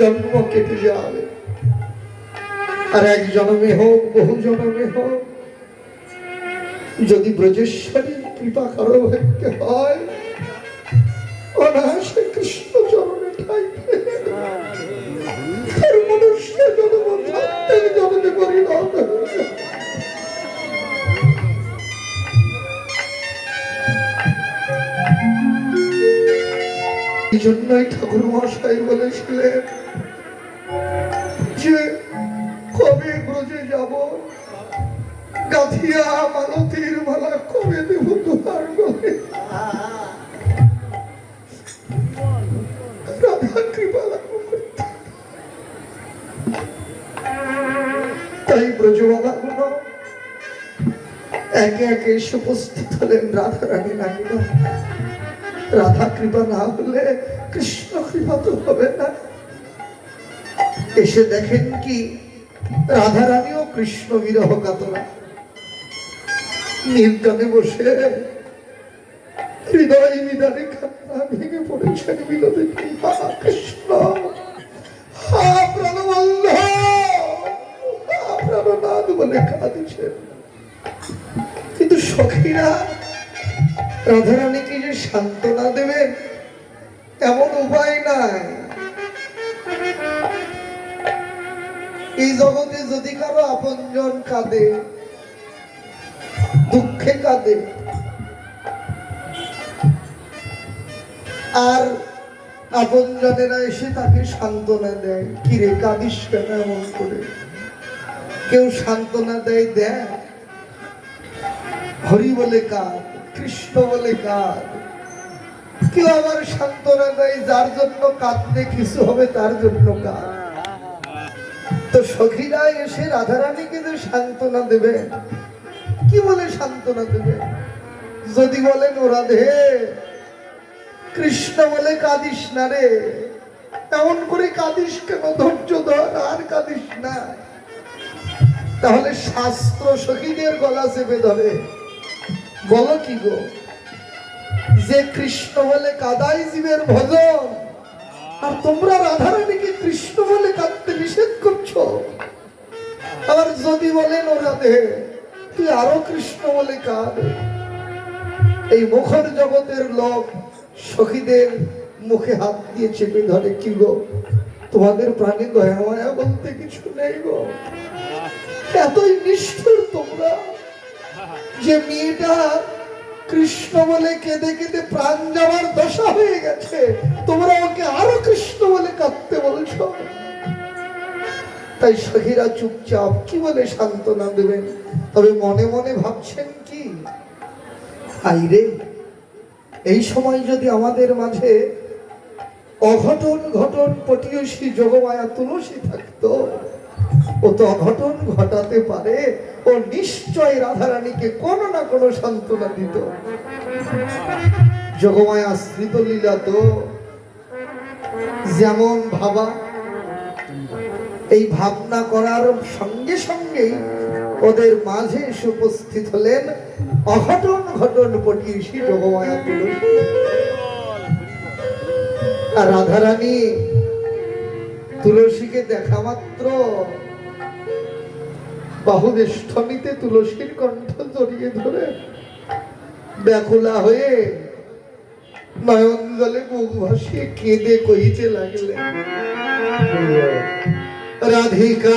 জন্ম কেটে যাবে আর এক জন্মে হোক, বহু জনমে হোক, যদি ব্রজেশ্বরী কৃপা কারও ভাগ্য হয় এই জন্যই ঠাকুর মহাশয় বলেছিলেন যে, কবে ব্রজে যাব? গাথিয়া মালতীর মালা কবে দেব তোমার তাই ব্রজবালা গুলো একে একে উপস্থিত হলেন রাধা রানী নামিনা রাধা কৃপা না হলে কৃষ্ণ কৃপা তো হবে না। এসে দেখেন কি, রাধা রানীও কৃষ্ণ বিরহ কাতরা। নীলকানে বসে হৃদয় বিদারে কান্না ভেঙে পড়েছেন বিনোদে কৃষ্ণ! হা, প্রাণবন্ধ! হা প্রাণনাথ বলে কাঁদিছেন। কিন্তু সখীরা রাধারানীকে যে সান্ত্বনা দেবেন এমন উপায় নাই। এই জগতে যদি কারও আপনজন কাঁদে, দুঃখে কাঁদে, আর আপনজনেরা এসে তাকে সান্ত্বনা দেয়, কিরে, কাঁদিস কেন এমন করে? কেউ সান্ত্বনা দেয় দেয় হরি বলে কাঁদ। কৃষ্ণ বলে কাঁদ কেউ আবার সান্ত্বনা দেয়, যার জন্য কাঁদলে কিছু হবে, তার জন্য কাঁদ তো সখীরা এসে রাধারানীকে যে সান্ত্বনা দেবে, কি বলে সান্ত্বনা দেবে? যদি বলেন ও রাধে কৃষ্ণ বলে কাঁদিস না রে। এমন করে কাঁদিস কেন? ধৈর্য ধর, আর কাঁদিস না। তাহলে শাস্ত্র সখীদের গলা চেপে ধরে। বলো কি গো? যে কৃষ্ণ বলে কাদাই জীবের ভজন, আর তোমরা রাধারানীকে কৃষ্ণ বলে কাঁদতে নিষেধ করছ? আবার যদি বলেন ও রাধে তুই আরও কৃষ্ণ বলে কাঁদ। এই মুখর জগতের লোক সখীদের মুখে হাত দিয়ে চেপে ধরে কি গো? তোমাদের প্রাণে দয়া মায়া বলতে কিছু নেই গো? এতই নিষ্ঠুর তোমরা। যে মেয়েটা কৃষ্ণ বলে কেঁদে কেঁদে প্রাণ যাওয়ার দশা হয়ে গেছে, তোমরা ওকে আরও কৃষ্ণ বলে কাঁদতে বলছ। তাই সহিরা চুপচাপ কি বলে সান্ত্বনা দেবেন? তবে মনে মনে ভাবছেন কি? আইরে, এই সময় যদি আমাদের মাঝে অঘটন ঘটন পটিয়সী যোগমায়া তুলসী থাকতো ও তো অঘটন ঘটাতে পারে। ও নিশ্চয় রাধারানীকে কোনো না কোনো সান্ত্বনা দিত। যোগমায়া আশ্রিত লীলা তো যেমন ভাবা, এই ভাবনা করার সঙ্গে সঙ্গেই ওদের মাঝে এসে উপস্থিত হলেন অঘটন ঘটন পটিয়েছি যোগমায়া তুলসী। আর রাধারানী তুলসীকে দেখা মাত্র বাহুবেষ্টনীতে তুলসীর কণ্ঠ জড়িয়ে ধরে ব্যাকুলা হয়ে নয়ন জলে মুখ ভাসিয়ে কেঁদে কহিতে লাগলেন রাধিকা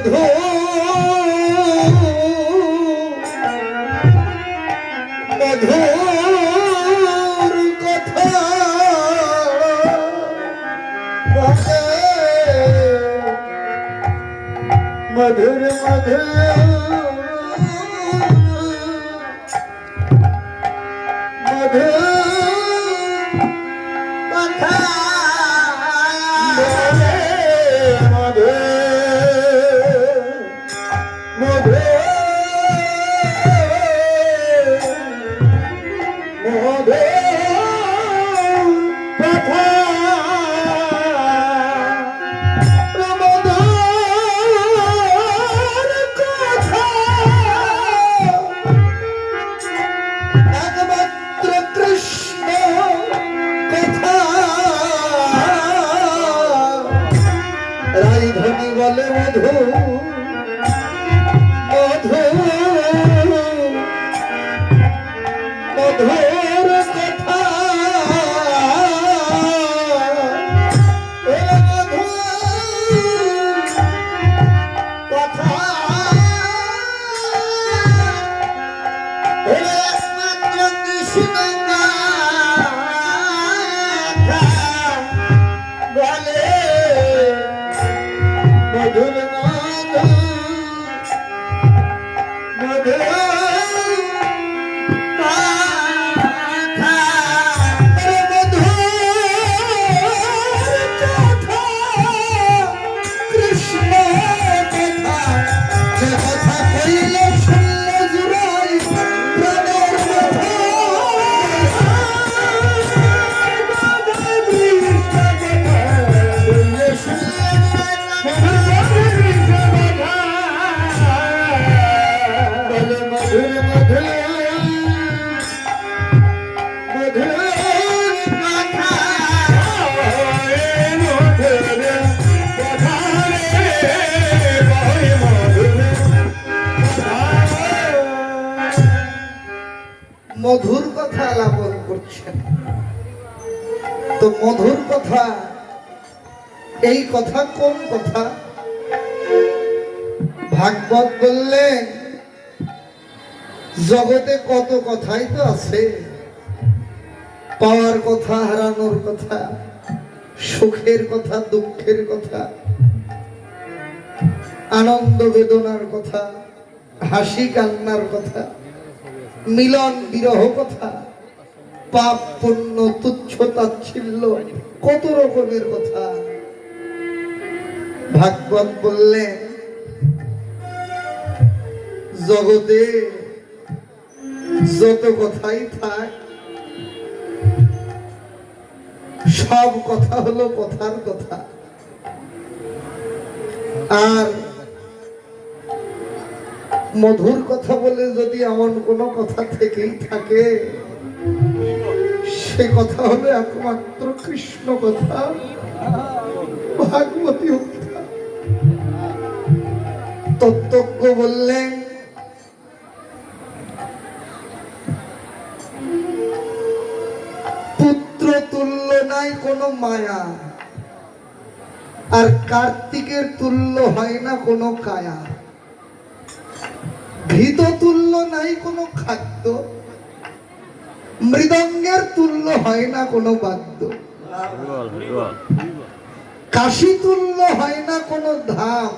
মধু মধুর কথা। মধুর মধুর বলে তো মধুর কথা। এই কথা কোন কথা? ভাগবত বললেন জগতে কত কথাই তো আছে। পাওয়ার কথা, হারানোর কথা, সুখের কথা, দুঃখের কথা, আনন্দ বেদনার কথা, হাসি কান্নার কথা, মিলন বিরহ কথা। পাপ পুণ্য তুচ্ছ তাচ্ছিল্য কত রকমের কথা। ভাগবত বললেন জগতে যত কথাই থাক, সব কথা হলো কথার কথা। আর মধুর কথা বলে যদি এমন কোনো কথা থেকেই থাকে সে কথা হলো একমাত্র কৃষ্ণ কথা। ভাগবতী তত্ত্বজ্ঞ বললেন, পুত্র তুল্য নাই কোনো মায়া, আর কার্তিকের তুল্য হয় না কোনো কায়া। ঘৃত তুল্য নাই কোনো খাদ্য। মৃদঙ্গের তুল্য হয় না কোনো বাদ্য। কাশি তুল্য হয় না কোনো ধাম।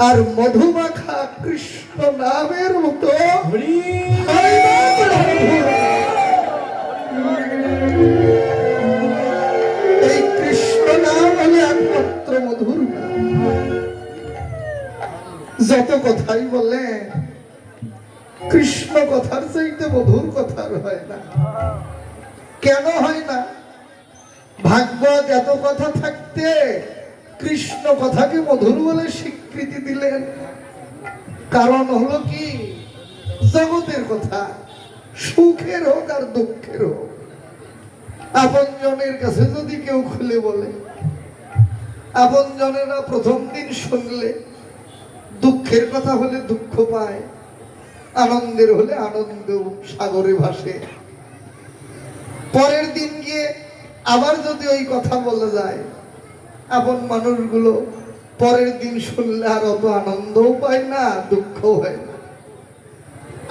আর মধুমাখা কৃষ্ণ নামের মতো এই কৃষ্ণ নাম হলে একমাত্র মধুর যত কথাই বলে কৃষ্ণ কথার চাইতে মধুর কথার হয় না। কেন হয় না? ভাগবত এত কথা থাকতে কৃষ্ণ কথাকে মধুর বলে স্বীকৃতি দিলেন। কারণ হলো কি? জগতের কথা, সুখের হোক আর দুঃখের হোক। আপন জনের কাছে যদি কেউ খুলে বলে আপন জনেরা প্রথম দিন শুনলে দুঃখের কথা হলে দুঃখ পায়। আনন্দের হলে আনন্দ সাগরে ভাসে। পরের দিন গিয়ে আবার যদি ওই কথা বলা যায় এমন মানুষগুলো পরের দিন শুনলে আর অত আনন্দও পায় না, দুঃখও হয় না।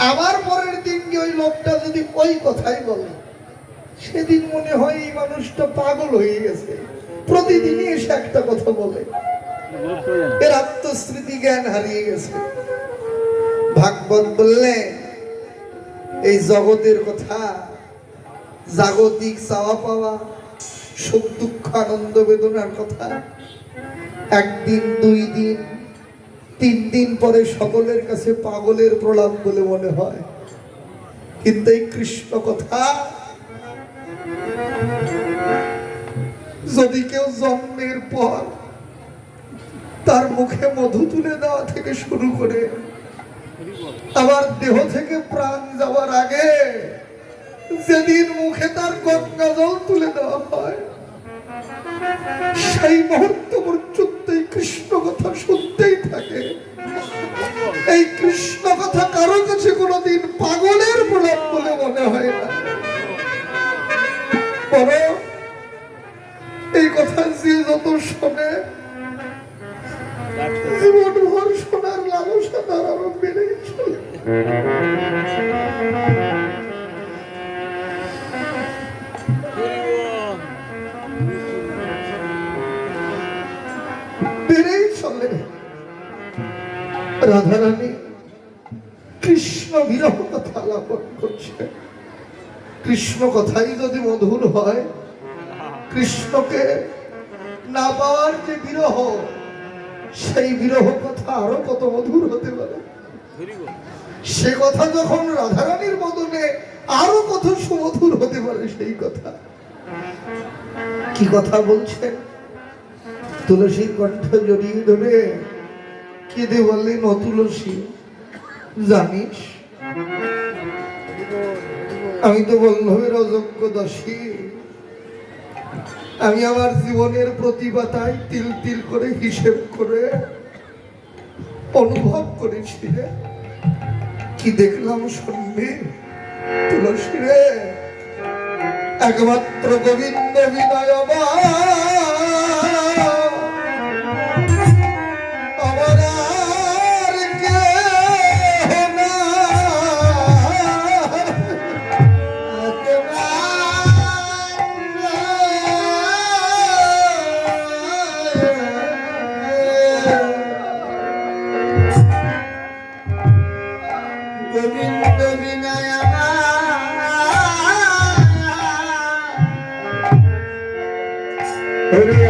আবার পরের দিন কি ওই লোকটা যদি ওই কথাই বলে, সেদিন মনে হয় এই মানুষটা পাগল হয়ে গেছে। প্রতিদিনই এসে একটা কথা বলে। এর আত্মস্মৃতি জ্ঞান হারিয়ে গেছে। ভাগবত বললেন এই জগতের কথা, জাগতিক চাওয়া পাওয়া, সুখ দুঃখ আনন্দ বেদনার কথা, একদিন, দুই দিন, তিন দিন পরে সকলের কাছে পাগলের প্রলাপ বলে মনে হয়। কিন্তু এই কৃষ্ণ কথা, যদি কেউ জন্মের পর তার মুখে মধু তুলে দেওয়া থেকে শুরু করে আবার দেহ থেকে প্রাণ যাওয়ার আগে যেদিন মুখে তার গঙ্গা জল তুলে দেওয়া হয়, সেই মুহূর্ত পর্যন্ত এই কৃষ্ণ কথা শুনতেই থাকে। এই কৃষ্ণ কথা কারও কাছে কোনোদিন পাগলের রাধারানী কৃষ্ণ বিরহ কথা করছে। কৃষ্ণ কথাই যদি মধুর হয়, কৃষ্ণকে না পাওয়ার যে বিরহ, সেই বিরহ কথা আরও কত মধুর হতে পারে। সে কথা যখন রাধারানীর বদলে আরও কত সুমধুর হতে পারে, সেই কথা। কি কথা বলছেন? তুলসীর কণ্ঠ জড়িয়ে ধরে কেঁদে বললেন ও জানিস? আমি তো বল্লভের অযোগ্য দশী আমি আমার জীবনের প্রতিভাতায় তিল তিল করে হিসেব করে অনুভব করেছি কি দেখলাম শুনবি তুলসী রে? একমাত্র গোবিন্দ বিনয় আমার। গোবিন্দ